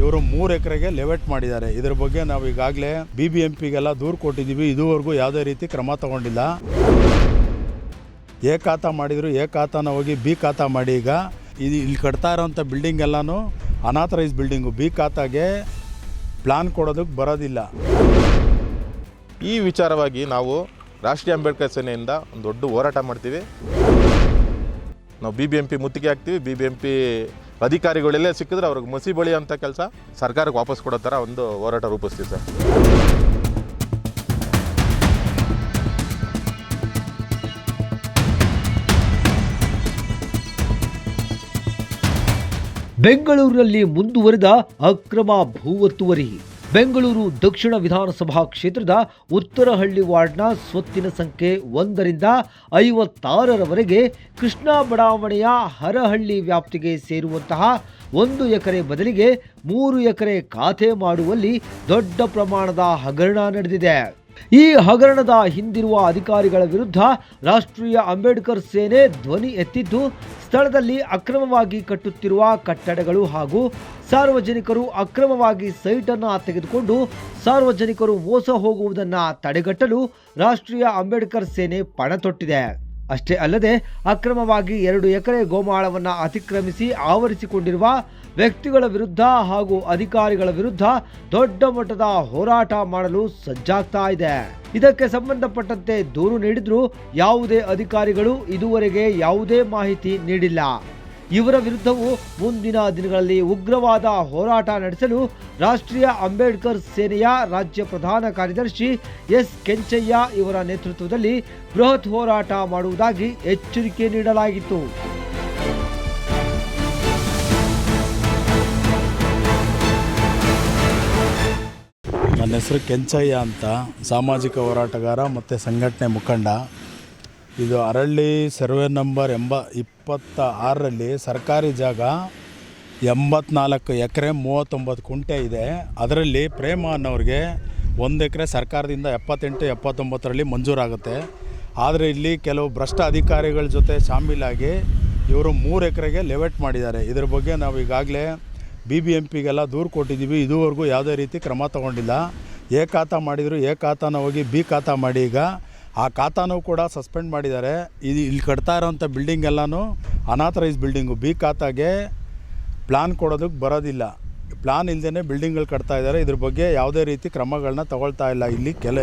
ಇವರು ಮೂರು ಎಕರೆಗೆ ಲೆವೆಟ್ ಮಾಡಿದ್ದಾರೆ. ಇದರ ಬಗ್ಗೆ ನಾವು ಈಗಾಗಲೇ ಬಿ ಬಿ ಎಂ ಪಿಗೆಲ್ಲ ದೂರು ಕೊಟ್ಟಿದ್ದೀವಿ. ಇದುವರೆಗೂ ಯಾವುದೇ ರೀತಿ ಕ್ರಮ ತಗೊಂಡಿಲ್ಲ. ಎ ಖಾತಾ ಮಾಡಿದ್ರು. ಎ ಖಾತಾನ ಹೋಗಿ ಬಿ ಖಾತ ಮಾಡಿ ಈಗ. ಇದು ಇಲ್ಲಿ ಕಟ್ತಾ ಇರೋಂಥ ಬಿಲ್ಡಿಂಗ್ ಎಲ್ಲನೂ ಅನಾಥರೈಸ್ ಬಿಲ್ಡಿಂಗು ಬಿ ಖಾತಾಗೆ ಪ್ಲಾನ್ ಕೊಡೋದಕ್ಕೆ ಬರೋದಿಲ್ಲ. ಈ ವಿಚಾರವಾಗಿ ನಾವು ರಾಷ್ಟ್ರೀಯ ಅಂಬೇಡ್ಕರ್ ಸೇನೆಯಿಂದ ಒಂದು ದೊಡ್ಡ ಹೋರಾಟ ಮಾಡ್ತೀವಿ. ನಾವು ಬಿ ಬಿ ಎಂ ಪಿ ಮುತ್ತಿಗೆ ಹಾಕ್ತೀವಿ. ಬಿ ಬಿ ಎಂ ಪಿ ಅಧಿಕಾರಿಗಳೆಲ್ಲೇ ಸಿಕ್ಕಿದ್ರೆ ಅವ್ರಿಗೆ ಮಸಿ ಬಳಿ ಅಂತ ಕೆಲಸ ಸರ್ಕಾರಕ್ಕೆ ವಾಪಸ್ ಕೊಡೋ ಥರ ಒಂದು ಹೋರಾಟ ರೂಪಿಸ್ತೀವಿ ಸರ್. ಬೆಂಗಳೂರಿನಲ್ಲಿ ಮುಂದುವರಿದ ಅಕ್ರಮ ಭೂ ಒತ್ತುವರಿ. ಬೆಂಗಳೂರು ದಕ್ಷಿಣ ವಿಧಾನಸಭಾ ಕ್ಷೇತ್ರದ ಉತ್ತರಹಳ್ಳಿ ವಾರ್ಡ್ನ ಸ್ವತ್ತಿನ ಸಂಖ್ಯೆ ಒಂದರಿಂದ ಐವತ್ತಾರರವರೆಗೆ ಕೃಷ್ಣಾ ಬಡಾವಣೆಯ ಹರಹಳ್ಳಿ ವ್ಯಾಪ್ತಿಗೆ ಸೇರುವಂತಹ ಒಂದು ಎಕರೆ ಬದಲಿಗೆ ಮೂರು ಎಕರೆ ಖಾತೆ ಮಾಡುವಲ್ಲಿ ದೊಡ್ಡ ಪ್ರಮಾಣದ ಹಗರಣ ನಡೆದಿದೆ. ಈ ಹಗರಣದ ಹಿಂದಿರುವ ಅಧಿಕಾರಿಗಳ ವಿರುದ್ಧ ರಾಷ್ಟ್ರೀಯ ಅಂಬೇಡ್ಕರ್ ಸೇನೆ ಧ್ವನಿ ಎತ್ತಿದ್ದು, ಸ್ಥಳದಲ್ಲಿ ಅಕ್ರಮವಾಗಿ ಕಟ್ಟುತ್ತಿರುವ ಕಟ್ಟಡಗಳು ಹಾಗೂ ಸಾರ್ವಜನಿಕರು ಅಕ್ರಮವಾಗಿ ಸೈಟನ್ನು ತೆಗೆದುಕೊಂಡು ಸಾರ್ವಜನಿಕರು ಮೋಸ ಹೋಗುವುದನ್ನು ತಡೆಗಟ್ಟಲು ರಾಷ್ಟ್ರೀಯ ಅಂಬೇಡ್ಕರ್ ಸೇನೆ ಪಣ ತೊಟ್ಟಿದೆ. ಅಷ್ಟೇ ಅಲ್ಲದೆ, ಅಕ್ರಮವಾಗಿ ಎರಡು ಎಕರೆ ಗೋಮಾಳವನ್ನು ಅತಿಕ್ರಮಿಸಿ ಆವರಿಸಿಕೊಂಡಿರುವ ವ್ಯಕ್ತಿಗಳ ವಿರುದ್ಧ ಹಾಗೂ ಅಧಿಕಾರಿಗಳ ವಿರುದ್ಧ ದೊಡ್ಡ ಮಟ್ಟದ ಹೋರಾಟ ಮಾಡಲು ಸಜ್ಜಾಗ್ತಾ ಇದೆ. ಇದಕ್ಕೆ ಸಂಬಂಧಪಟ್ಟಂತೆ ದೂರು ನೀಡಿದ್ರು ಯಾವುದೇ ಅಧಿಕಾರಿಗಳು ಇದುವರೆಗೆ ಯಾವುದೇ ಮಾಹಿತಿ ನೀಡಿಲ್ಲ. ಇವರ ವಿರುದ್ಧವೂ ಮುಂದಿನ ದಿನಗಳಲ್ಲಿ ಉಗ್ರವಾದ ಹೋರಾಟ ನಡೆಸಲು ರಾಷ್ಟ್ರೀಯ ಅಂಬೇಡ್ಕರ್ ಸೇನೆಯ ರಾಜ್ಯ ಪ್ರಧಾನ ಕಾರ್ಯದರ್ಶಿ ಎಸ್ ಕೆಂಚಯ್ಯ ಇವರ ನೇತೃತ್ವದಲ್ಲಿ ಬೃಹತ್ ಹೋರಾಟ ಮಾಡುವುದಾಗಿ ಎಚ್ಚರಿಕೆ ನೀಡಲಾಗಿತ್ತು. ಹೆಸರು ಕೆಂಚಯ್ಯ ಅಂತ, ಸಾಮಾಜಿಕ ಹೋರಾಟಗಾರ ಮತ್ತು ಸಂಘಟನೆ ಮುಖಂಡ. ಇದು ಅರಳ್ಳಿ ಸರ್ವೆ ನಂಬರ್ ಎಂಬ ಇಪ್ಪತ್ತ ಆರರಲ್ಲಿ ಸರ್ಕಾರಿ ಜಾಗ ಎಂಬತ್ನಾಲ್ಕು ಎಕರೆ ಮೂವತ್ತೊಂಬತ್ತು ಕುಂಟೆ ಇದೆ. ಅದರಲ್ಲಿ ಪ್ರೇಮ ಅನ್ನೋರಿಗೆ ಒಂದು ಎಕರೆ ಸರ್ಕಾರದಿಂದ ಎಪ್ಪತ್ತೆಂಟು, ಎಪ್ಪತ್ತೊಂಬತ್ತರಲ್ಲಿ ಮಂಜೂರಾಗುತ್ತೆ. ಆದರೆ ಇಲ್ಲಿ ಕೆಲವು ಭ್ರಷ್ಟ ಅಧಿಕಾರಿಗಳ ಜೊತೆ ಶಾಮೀಲಾಗಿ ಇವರು ಮೂರು ಎಕರೆಗೆ ಲೆವೆಟ್ ಮಾಡಿದ್ದಾರೆ. ಇದ್ರ ಬಗ್ಗೆ ನಾವು ಈಗಾಗಲೇ ಬಿ ಬಿ ಎಂ ಪಿಗೆಲ್ಲ ದೂರು ಕೊಟ್ಟಿದ್ದೀವಿ. ಇದುವರೆಗೂ ಯಾವುದೇ ರೀತಿ ಕ್ರಮ ತಗೊಂಡಿಲ್ಲ. ಎ ಖಾತಾ ಮಾಡಿದರು ಎ ಖಾತಾನ ಹೋಗಿ ಬಿ ಖಾತ ಮಾಡಿ ಈಗ. ಆ ಖಾತಾನೂ ಕೂಡ ಸಸ್ಪೆಂಡ್ ಮಾಡಿದ್ದಾರೆ. ಇದು ಇಲ್ಲಿ ಕಟ್ತಾ ಇರೋಂಥ ಬಿಲ್ಡಿಂಗ್ ಎಲ್ಲನೂ ಅನಾಥರೈಸ್ ಬಿಲ್ಡಿಂಗು ಬಿ ಖಾತಾಗೆ ಪ್ಲಾನ್ ಕೊಡೋದಕ್ಕೆ ಬರೋದಿಲ್ಲ. ಪ್ಲಾನ್ ಇಲ್ಲದೇ ಬಿಲ್ಡಿಂಗ್ಗಳು ಕಟ್ತಾ ಇದ್ದಾರೆ. ಇದ್ರ ಬಗ್ಗೆ ಯಾವುದೇ ರೀತಿ ಕ್ರಮಗಳನ್ನ ತಗೊಳ್ತಾ ಇಲ್ಲ ಇಲ್ಲಿ ಕೆಲ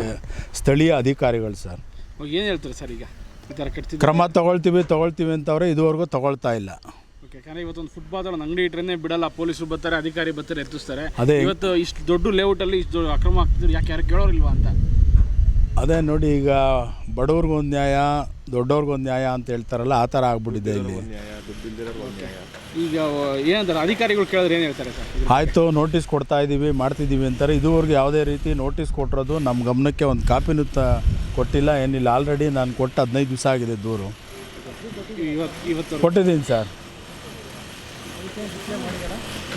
ಸ್ಥಳೀಯ ಅಧಿಕಾರಿಗಳು ಸರ್. ಏನು ಹೇಳ್ತಾರೆ ಸರ್ ಈಗ? ಈ ಥರ ಕಟ್ತಿದ್ದು ಕ್ರಮ ತಗೊಳ್ತೀವಿ ತಗೊಳ್ತೀವಿ ಅಂತವ್ರೆ ಇದುವರೆಗೂ ತಗೊಳ್ತಾ ಇಲ್ಲ. ಓಕೆ ಯಾಕಂದ್ರೆ ಇವತ್ತೊಂದು ಫುಟ್ಪಾತ್ ಒಂದು ಅಂಗಡಿ ಇಟ್ರೆ ಬಿಡಲ್ಲ ಪೊಲೀಸರು ಬರ್ತಾರೆ ಅಧಿಕಾರಿ ಬರ್ತಾರೆ ಎತ್ತಿಸ್ತಾರೆ. ಅದೇ. ಇವತ್ತು ಇಷ್ಟು ದೊಡ್ಡ ಲೇಔಟಲ್ಲಿ ಇಷ್ಟು ದೊಡ್ಡ ಅಕ್ರಮ ಆಗ್ತಿದ್ರು ಯಾಕೆ ಯಾರು ಕೇಳೋರಿಲ್ವಾ ಅಂತ? ಅದೇ ನೋಡಿ ಈಗ ಬಡವ್ರಿಗೊಂದು ನ್ಯಾಯ ದೊಡ್ಡವ್ರಿಗೊಂದು ನ್ಯಾಯ ಅಂತ ಹೇಳ್ತಾರಲ್ಲ ಆ ಥರ ಆಗ್ಬಿಟ್ಟಿದೆ ಇಲ್ಲಿ. ಈಗ ಏನಂತಾರೆ? ಅಧಿಕಾರಿಗಳು ಕೇಳಿದ್ರೆ ಏನು ಹೇಳ್ತಾರೆ ಸರ್? ಆಯಿತು ನೋಟಿಸ್ ಕೊಡ್ತಾ ಇದ್ದೀವಿ ಮಾಡ್ತಿದ್ದೀವಿ ಅಂತಾರೆ. ಇದುವರೆಗೂ ಯಾವುದೇ ರೀತಿ ನೋಟಿಸ್ ಕೊಟ್ಟಿರೋದು ನಮ್ಮ ಗಮನಕ್ಕೆ ಒಂದು ಕಾಪಿನೂ ತ ಕೊಟ್ಟಿಲ್ಲ ಏನಿಲ್ಲ. ಆಲ್ರೆಡಿ ನಾನು ಕೊಟ್ಟು ಹದಿನೈದು ದಿವಸ ಆಗಿದೆ ದೂರು. ಇವತ್ತು ಇವತ್ತು. ಕೊಟ್ಟಿದ್ದೀನಿ ಸರ್.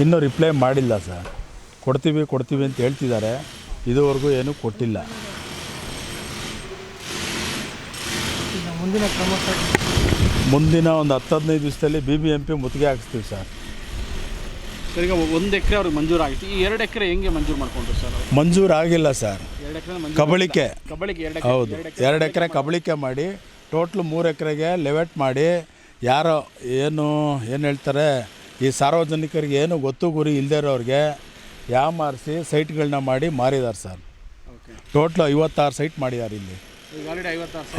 ಇನ್ನೂ ರಿಪ್ಲೈ ಮಾಡಿಲ್ಲ ಸರ್. ಕೊಡ್ತೀವಿ ಕೊಡ್ತೀವಿ ಅಂತ ಹೇಳ್ತಿದ್ದಾರೆ. ಇದುವರೆಗೂ ಏನೂ ಕೊಟ್ಟಿಲ್ಲ. ಮುಂದಿನ ಒಂದು ಹತ್ತು ಹದಿನೈದು ದಿವಸದಲ್ಲಿ ಬಿ ಬಿ ಎಂ ಪಿ ಮುತ್ತಿಗೆ ಹಾಕಿಸ್ತೀವಿ ಸರ್. ಸರ್ ಈಗ ಒಂದು ಎಕರೆ ಅವ್ರಿಗೆ ಮಂಜೂರು ಆಗಿತ್ತು. ಈ ಎರಡು ಎಕರೆ ಹೆಂಗೆ ಮಂಜೂರು ಮಾಡ್ಕೊಂಡ್ರು ಸರ್ ಅವ್ರು? ಮಂಜೂರು ಆಗಿಲ್ಲ ಸರ್. ಎರಡು ಎಕರೆ ಕಬಳಿಕೆ. ಕಬಳಿಗೆ ಎರಡು ಹೌದು. ಎರಡು ಎಕರೆ ಕಬಳಿಕೆ ಮಾಡಿ ಟೋಟ್ಲು ಮೂರು ಎಕರೆಗೆ ಲೆವೆಟ್ ಮಾಡಿ ಯಾರೋ ಏನು ಏನು ಹೇಳ್ತಾರೆ ಈ ಸಾರ್ವಜನಿಕರಿಗೆ ಏನು ಗೊತ್ತು ಗುರಿ ಇಲ್ಲದೇ ಇರೋರಿಗೆ ಯಾಮಾರಿಸಿ ಸೈಟ್ಗಳನ್ನ ಮಾಡಿ ಮಾರಿದ್ದಾರೆ ಸರ್. ಓಕೆ. ಟೋಟ್ಲು ಐವತ್ತಾರು ಸೈಟ್ ಮಾಡಿದ್ದಾರೆ ಇಲ್ಲಿ.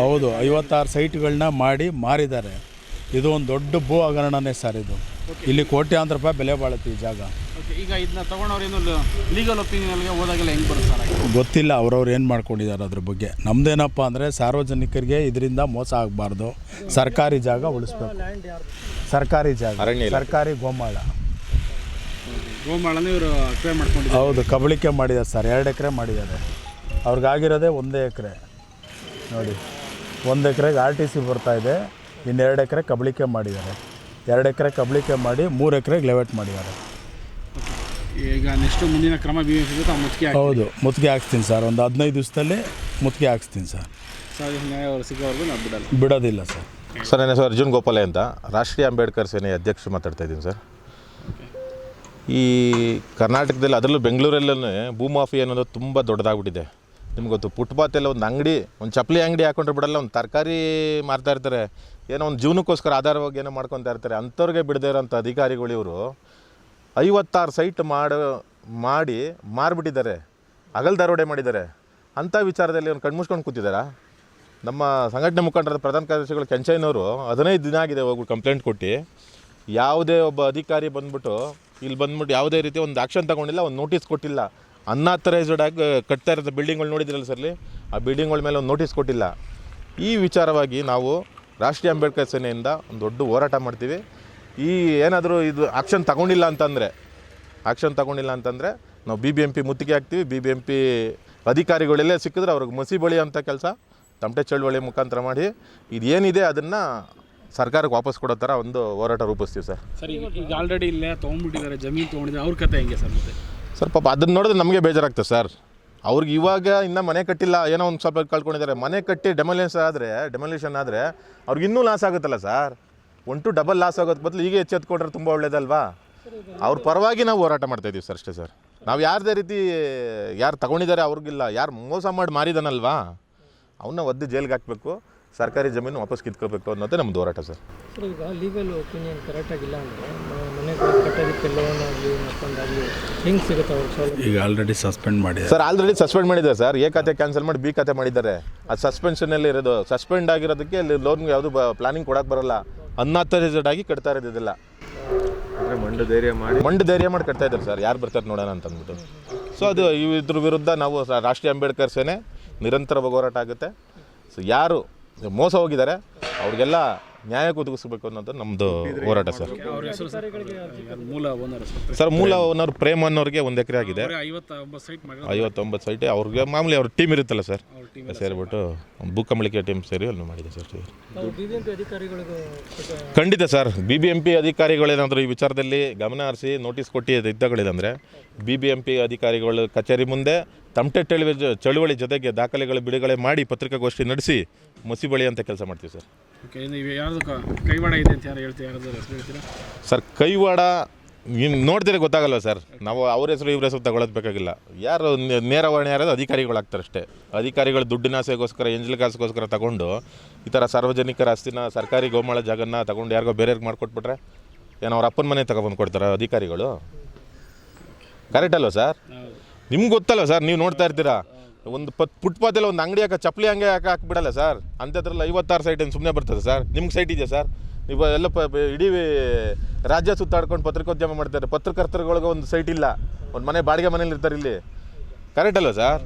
ಹೌದು ಐವತ್ತಾರು ಸೈಟ್ಗಳನ್ನ ಮಾಡಿ ಮಾರಿದ್ದಾರೆ ಇದು ಒಂದು ದೊಡ್ಡ ಭೂ ಹಗರಣನೇ ಸರ್ ಇದು. ಇಲ್ಲಿ ಕೋಟ್ಯಾಂತರ ರೂಪಾಯಿ ಬೆಲೆ ಬಾಳುತ್ತೆ ಈ ಜಾಗ. ಓಕೆ ಈಗ ಇದನ್ನ ತೊಗೊಂಡವ್ರೇನು ಲೀಗಲ್ ಒಪಿನಿಯನ್ಗೆ ಹೋದಾಗೆಲ್ಲ ಹೆಂಗೆ ಬರುತ್ತೆ ಸರ್ ಗೊತ್ತಿಲ್ಲ ಅವ್ರವ್ರು ಏನು ಮಾಡ್ಕೊಂಡಿದ್ದಾರೆ ಅದ್ರ ಬಗ್ಗೆ. ನಮ್ದೇನಪ್ಪ ಅಂದರೆ ಸಾರ್ವಜನಿಕರಿಗೆ ಇದರಿಂದ ಮೋಸ ಆಗಬಾರ್ದು. ಸರ್ಕಾರಿ ಜಾಗ ಉಳಿಸ್ಬೇಕು. ಸರ್ಕಾರಿ ಜಾಗ ಅರಣ್ಯ ಇಲಾಖೆ. ಸರ್ಕಾರಿ ಗೋಮಾಳ. ಗೋಮಾಳನ ಇವರು ಅಕ್ವೈ ಮಾಡ್ಕೊಂಡಿದ್ದಾರೆ. ಹೌದು ಕಬಳಿಕೆ ಮಾಡಿದ್ದಾರೆ ಸರ್ ಎರಡು ಎಕರೆ ಮಾಡಿದ್ದಾರೆ. ಅವ್ರಿಗಾಗಿರೋದೇ ಒಂದೇ ಎಕರೆ. ನೋಡಿ ಒಂದು ಎಕರೆಗೆ ಆರ್ ಟಿ ಸಿ ಬರ್ತಾಯಿದೆ ಇನ್ನೆರಡು ಎಕರೆ ಕಬಳಿಕೆ ಮಾಡಿದ್ದಾರೆ. ಎರಡು ಎಕರೆ ಕಬಳಿಕೆ ಮಾಡಿ ಮೂರು ಎಕರೆಗೆ ಲೆವೆಟ್ ಮಾಡಿದ್ದಾರೆ. ಈಗ ನೆಕ್ಸ್ಟ್ ಮುಂದಿನ ಕ್ರಮ ಬಿ ಮುಚ್ಚಿಗೆ ಹೌದು ಮುತ್ತಿಗೆ ಹಾಕ್ಸ್ತೀನಿ ಸರ್ ಒಂದು ಹದಿನೈದು ದಿವಸದಲ್ಲಿ ಮುತ್ತಿಗೆ ಹಾಕ್ಸ್ತೀನಿ ಸರ್. ಸರ್ ನ್ಯಾಯ ಅವ್ರು ಸಿಗೋವರೆಗೂ ನಾವು ಬಿಡಲ್ಲ. ಬಿಡೋದಿಲ್ಲ ಸರ್. ಸರ್, ನನ್ನ ಹೆಸರು ಅರ್ಜುನ್ ಗೋಪಾಲೆ ಅಂತ. ರಾಷ್ಟ್ರೀಯ ಅಂಬೇಡ್ಕರ್ ಸೇನೆ ಅಧ್ಯಕ್ಷ ಮಾತಾಡ್ತಾ ಇದ್ದೀನಿ ಸರ್. ಈ ಕರ್ನಾಟಕದಲ್ಲಿ, ಅದರಲ್ಲೂ ಬೆಂಗಳೂರಲ್ಲೂ ಭೂಮಾಫಿ ಅನ್ನೋದು ತುಂಬ ದೊಡ್ಡದಾಗ್ಬಿಟ್ಟಿದೆ. ನಿಮ್ಗೆ ಗೊತ್ತು, ಫುಟ್ಪಾತ್ ಎಲ್ಲ ಒಂದು ಅಂಗಡಿ, ಒಂದು ಚಪ್ಪಲಿ ಅಂಗಡಿ ಹಾಕೊಂಡ್ರೆ ಬಿಡಲ್ಲ, ಒಂದು ತರಕಾರಿ ಮಾರ್ತಾ ಇರ್ತಾರೆ. ಏನೋ ಒಂದು ಜೀವನಕ್ಕೋಸ್ಕರ ಆಧಾರವಾಗಿ ಏನೋ ಮಾಡ್ಕೊತಾ ಇರ್ತಾರೆ. ಅಂಥವ್ರಿಗೆ ಬಿಡದೇ ಇರೋಂಥ ಅಧಿಕಾರಿಗಳು ಇವರು ಐವತ್ತಾರು ಸೈಟ್ ಮಾಡು, ಮಾಡಿ ಮಾರ್ಬಿಟ್ಟಿದ್ದಾರೆ. ಅಗಲ್ ದರೋಡೆ ಮಾಡಿದ್ದಾರೆ. ಅಂಥ ವಿಚಾರದಲ್ಲಿ ಅವ್ನು ಕಣ್ಮುಚ್ಕೊಂಡು ಕೂತಿದ್ದಾರಾ? ನಮ್ಮ ಸಂಘಟನೆ ಮುಖಂಡರಾದ ಪ್ರಧಾನ ಕಾರ್ಯದರ್ಶಿಗಳು ಕೆಂಚಯ್ಯನವರು ಹದಿನೈದು ದಿನ ಆಗಿದೆ ಹೋಗ್ಬಿಟ್ಟು ಕಂಪ್ಲೇಂಟ್ ಕೊಟ್ಟು. ಯಾವುದೇ ಒಬ್ಬ ಅಧಿಕಾರಿ ಬಂದ್ಬಿಟ್ಟು, ಇಲ್ಲಿ ಬಂದ್ಬಿಟ್ಟು ಯಾವುದೇ ರೀತಿ ಒಂದು ಆಕ್ಷನ್ ತಗೊಂಡಿಲ್ಲ, ಒಂದು ನೋಟಿಸ್ ಕೊಟ್ಟಿಲ್ಲ. ಅನ್ಆಥರೈಸ್ಡ್ ಆಗಿ ಕಟ್ತಾ ಇರೋದು ಬಿಲ್ಡಿಂಗ್ಗಳು ನೋಡಿದ್ರಲ್ಲ ಸರ್ಲಿ ಆ ಬಿಲ್ಡಿಂಗ್ಗಳ ಮೇಲೆ ಒಂದು ನೋಟಿಸ್ ಕೊಟ್ಟಿಲ್ಲ. ಈ ವಿಚಾರವಾಗಿ ನಾವು ರಾಷ್ಟ್ರೀಯ ಅಂಬೇಡ್ಕರ್ ಸೇನೆಯಿಂದ ಒಂದು ದೊಡ್ಡ ಹೋರಾಟ ಮಾಡ್ತೀವಿ. ಈ ಏನಾದರೂ ಇದು ಆಕ್ಷನ್ ತಗೊಂಡಿಲ್ಲ ಅಂತಂದರೆ ಆಕ್ಷನ್ ತಗೊಂಡಿಲ್ಲ ಅಂತಂದರೆ ನಾವು ಬಿ ಬಿ ಎಂ ಪಿ ಮುತ್ತಿಗೆ ಹಾಕ್ತೀವಿ. ಬಿ ಬಿ ಎಂ ಪಿ ಅಧಿಕಾರಿಗಳೆಲ್ಲೇ ಸಿಕ್ಕಿದ್ರೆ ಅವ್ರಿಗೆ ಮಸಿ ಬಳಿ ಅಂತ ಕೆಲಸ. ತಮಟೆ ಚಳುವಳಿ ಮುಖಾಂತರ ಮಾಡಿ ಇದೇನಿದೆ ಅದನ್ನು ಸರ್ಕಾರಕ್ಕೆ ವಾಪಸ್ ಕೊಡೋ ಥರ ಒಂದು ಹೋರಾಟ ರೂಪಿಸ್ತೀವಿ ಸರ್. ಸರ್ ಈಗ ಈಗ ಆಲ್ರೆಡಿ ಇಲ್ಲೇ ತೊಗೊಂಡ್ಬಿಟ್ಟಿದ್ದಾರೆ ಜಮೀನು ತೊಗೊಂಡಿದ್ದಾರೆ. ಅವ್ರ ಕತೆ ಹೆಂಗೆ ಸರ್ ಮತ್ತೆ? ಸರ್ ಪಾಪ ಅದನ್ನ ನೋಡಿದ್ರೆ ನಮಗೆ ಬೇಜಾರಾಗ್ತದೆ ಸರ್. ಅವ್ರಿಗೆ ಇವಾಗ ಇನ್ನೂ ಮನೆ ಕಟ್ಟಿಲ್ಲ ಏನೋ ಒಂದು ಸ್ವಲ್ಪ ಕಳ್ಕೊಂಡಿದ್ದಾರೆ. ಮನೆ ಕಟ್ಟಿ ಡೆಮೊಲೇಷನ್ ಆದರೆ ಡೆಮೊಲೇಷನ್ ಆದರೆ ಅವ್ರಿಗೆ ಇನ್ನೂ ಲಾಸ್ ಆಗುತ್ತಲ್ಲ sir? One two double loss ಆಗೋದು ಬದಲು ಈಗ ಎಚ್ಚೆತ್ಕೊಂಡ್ರೆ ತುಂಬ ಒಳ್ಳೇದಲ್ವಾ? ಅವ್ರ ಪರವಾಗಿ ನಾವು ಹೋರಾಟ ಮಾಡ್ತಾ ಇದೀವಿ ಸರ್ ಅಷ್ಟೇ ಸರ್. ನಾವು ಯಾರದೇ ರೀತಿ ಯಾರು ತಗೊಂಡಿದ್ದಾರೆ ಅವ್ರಿಗಿಲ್ಲ ಯಾರು ಮೋಸ ಮಾಡಿ ಮಾರಿದಾನಲ್ವಾ? ಅವನ್ನ ಒದ್ದು ಜೈಲ್ಗೆ ಹಾಕಬೇಕು ಸರ್ಕಾರಿ ಜಮೀನು ವಾಪಸ್ ಕಿತ್ಕೋಬೇಕು ಅನ್ನೋದೇ ನಮ್ಮ ಹೋರಾಟ ಸರ್. ಸರ್ ಈಗ ಲೀಗಲ್ ಒಪಿನಿಯನ್ ಕರೆಕ್ಟಾಗಿಲ್ಲ ಅಂದರೆ ಮನೆಗಳು ಕಟ್ಟೋದಕ್ಕೆ ಲೋನ್ ಆಗಲಿ ಮತ್ತೊಂದಾಗಲಿ ಹೆಂಗೆ ಸಿಗುತ್ತೆ ಅವ್ರ ಸೌಲಭ್ಯ? ಈಗ ಆಲ್ರೆಡಿ ಸಸ್ಪೆಂಡ್ ಮಾಡಿ ಸರ್ ಆಲ್ರೆಡಿ ಸಸ್ಪೆಂಡ್ ಮಾಡಿದ್ದಾರೆ ಸರ್. ಎ ಖಾತೆ ಕ್ಯಾನ್ಸಲ್ ಮಾಡಿ ಬಿ ಖಾತೆ ಮಾಡಿದ್ದಾರೆ. ಅದು ಸಸ್ಪೆನ್ಷನಲ್ಲಿ ಇರೋದು. ಸಸ್ಪೆಂಡ್ ಆಗಿರೋದಕ್ಕೆ ಅಲ್ಲಿ ಲೋನ್ಗೆ ಯಾವುದು ಪ್ಲಾನಿಂಗ್ ಕೊಡಕ್ಕೆ ಬರಲ್ಲ. ಅನ್ಆಥರೈಸ್ಡ್ ಆಗಿ ಕಟ್ತಾ ಇರೋದಿಲ್ಲ ಮಂಡು ಧೈರ್ಯ ಮಾಡಿ ಮಂಡು ಧೈರ್ಯ ಮಾಡಿ ಕಟ್ತಾ ಇದ್ದಾರೆ ಸರ್. ಯಾರು ಬರ್ತಾರೆ ನೋಡೋಣ ಅಂತ ಅಂದ್ಬಿಟ್ಟು. ಸೊ ಅದು ಇದ್ರ ವಿರುದ್ಧ ನಾವು ರಾಷ್ಟ್ರೀಯ ಅಂಬೇಡ್ಕರ್ ಸೇನೆ ನಿರಂತರವಾಗಿ ಹೋರಾಟ ಆಗುತ್ತೆ. ಸೊ ಯಾರು ಮೋಸ ಹೋಗಿದ್ದಾರೆ ಅವ್ರಿಗೆಲ್ಲ ನ್ಯಾಯ ಒದಗಿಸ್ಬೇಕು ಅನ್ನೋದು ನಮ್ಮದು ಹೋರಾಟ ಸರ್. ಅವ್ರ ಹೆಸರು ಸರ್? ಮೂಲ ಓನರ್ ಸರ್? ಮೂಲ ಓನರ್ ಪ್ರೇಮ್ ಅನ್ನೋರಿಗೆ ಒಂದು ಎಕರೆ ಆಗಿದೆ. ಐವತ್ತೊಂಬತ್ತು ಸೈಟ್ ಅವ್ರಿಗೆ ಮಾಮೂಲಿ ಅವ್ರ ಟೀಮ್ ಇರುತ್ತಲ್ಲ ಸರ್. ಸೇರಿಬಿಟ್ಟು ಭೂಕಂಬಳಿಕೆ ಟೀಮ್ ಸೇರಿ ಅಲ್ಲಿ ಮಾಡಿದೆ ಸರ್ ಖಂಡಿತ sir. B B M P ಅಧಿಕಾರಿಗಳೇನಾದರೂ ಈ ವಿಚಾರದಲ್ಲಿ ಗಮನ ಹರಿಸಿ ನೋಟಿಸ್ ಕೊಟ್ಟು ಇದ್ದಗಳಿದಂದರೆ ಬಿ ಬಿ ಎಂ ಪಿ ಅಧಿಕಾರಿಗಳು ಕಚೇರಿ ಮುಂದೆ ತಮಟೆ ಚಳುವಳಿ ಚಳುವಳಿ ಜೊತೆಗೆ ದಾಖಲೆಗಳು ಬಿಡುಗಡೆ ಮಾಡಿ ಪತ್ರಿಕಾಗೋಷ್ಠಿ ನಡೆಸಿ ಮಸಿ ಅಂತ ಕೆಲಸ ಮಾಡ್ತೀವಿ ಸರ್. ಓಕೆ ನೀವು ಯಾರ್ದು ಕೈವಾಡ ಇದೆ ಅಂತ ಯಾರು ಹೇಳ್ತೀರಾ? ಯಾರ್ದು ಹೆಸರು ಹೇಳ್ತೀರಾ? ಸರ್ ಕೈವಾಡ ನೀವು ನೋಡ್ತೀರಿ ಗೊತ್ತಾಗಲ್ಲ ಸರ್. ನಾವು ಅವ್ರ ಹೆಸರು ಇವ್ರ ಹೆಸರು ತಗೊಳ್ಳೋದು ಬೇಕಾಗಿಲ್ಲ. ಯಾರು ನೇ- ನೇರ ಹೊಣೆ ಯಾರು ಅಧಿಕಾರಿಗಳಾಗ್ತಾರೆ ಅಷ್ಟೇ. ಅಧಿಕಾರಿಗಳು ದುಡ್ಡಿನ ಆಸೆಗೋಸ್ಕರ ಎಂಜಲ್ ಕಾಸಿಗೋಸ್ಕರ ತಗೊಂಡು ಈ ಥರ ಸಾರ್ವಜನಿಕರ ಆಸ್ತಿನ ಸರ್ಕಾರಿ ಗೋಮಾಳ ಜಾಗನ ತಗೊಂಡು ಯಾರಿಗೋ ಬೇರೆಯವ್ರಿಗೆ ಮಾಡಿಕೊಟ್ಬಿಟ್ರೆ ಏನೋ ಅವ್ರ ಅಪ್ಪನ ಮನೆ ತಗೊಬಂದು ಕೊಡ್ತಾರೆ ಅಧಿಕಾರಿಗಳು? ಕರೆಕ್ಟ್ ಅಲ್ವಾ ಸರ್? ನಿಮ್ಗೆ ಗೊತ್ತಲ್ಲ ಸರ್? ನೀವು ನೋಡ್ತಾ ಇರ್ತೀರಾ? ಒಂದು ಪತ್ ಫುಟ್ಪಾತಲ್ಲಿ ಒಂದು ಅಂಗಡಿ ಹಾಕೋ ಚಪ್ಪಲಿ ಹಂಗೆ ಹಾಕಿ ಹಾಕ್ಬಿಡಲ್ಲ ಸರ್. ಅಂಥದ್ರಲ್ಲಿ ಐವತ್ತಾರು ಸೈಟ್ ಏನು ಸುಮ್ಮನೆ ಬರ್ತದೆ ಸರ್. ನಿಮ್ಗೆ ಸೈಟ್ ಇದೆಯಾ ಸರ್? ನೀವು ಎಲ್ಲ ಪ ಇಡೀ ರಾಜ್ಯ ಸುತ್ತಾಡ್ಕೊಂಡು ಪತ್ರಿಕೋದ್ಯಮ ಮಾಡ್ತಾರೆ ಪತ್ರಕರ್ತರುಗಳಿಗೆ ಒಂದು ಸೈಟ್ ಇಲ್ಲ. ಒಂದು ಮನೆ ಬಾಡಿಗೆ ಮನೇಲಿ ಇರ್ತಾರೆ ಇಲ್ಲಿ. ಕರೆಕ್ಟ್ ಅಲ್ವಾ ಸರ್?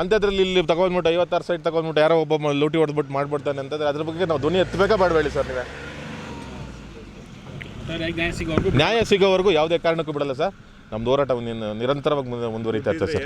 ಅಂಥದ್ರಲ್ಲಿ ಇಲ್ಲಿ ತಗೊಂಡ್ಬಿಟ್ಟು ಐವತ್ತಾರು ಸೈಟ್ ತಗೊಂಡ್ಬಿಟ್ಟು ಯಾರೋ ಒಬ್ಬ ಲೂಟಿ ಹೊಡೆದ್ಬಿಟ್ಟು ಮಾಡ್ಬಿಡ್ತಾನೆ ಅಂತಂದ್ರೆ ಅದ್ರ ಬಗ್ಗೆ ನಾವು ಧ್ವನಿ ಎತ್ತಬೇಕಾ ಮಾಡಬೇಡಿ ಸರ್ ನೀವೇ? ನ್ಯಾಯ ಸಿಗೋವರೆಗೂ ಯಾವುದೇ ಕಾರಣಕ್ಕೂ ಬಿಡಲ್ಲ ಸರ್. ನಮ್ಮ ಹೋರಾಟ ನಿರಂತರವಾಗಿ ಮುಂದೆ ಮುಂದುವರಿತಾ ಇರ್ತದೆ ಸರ್.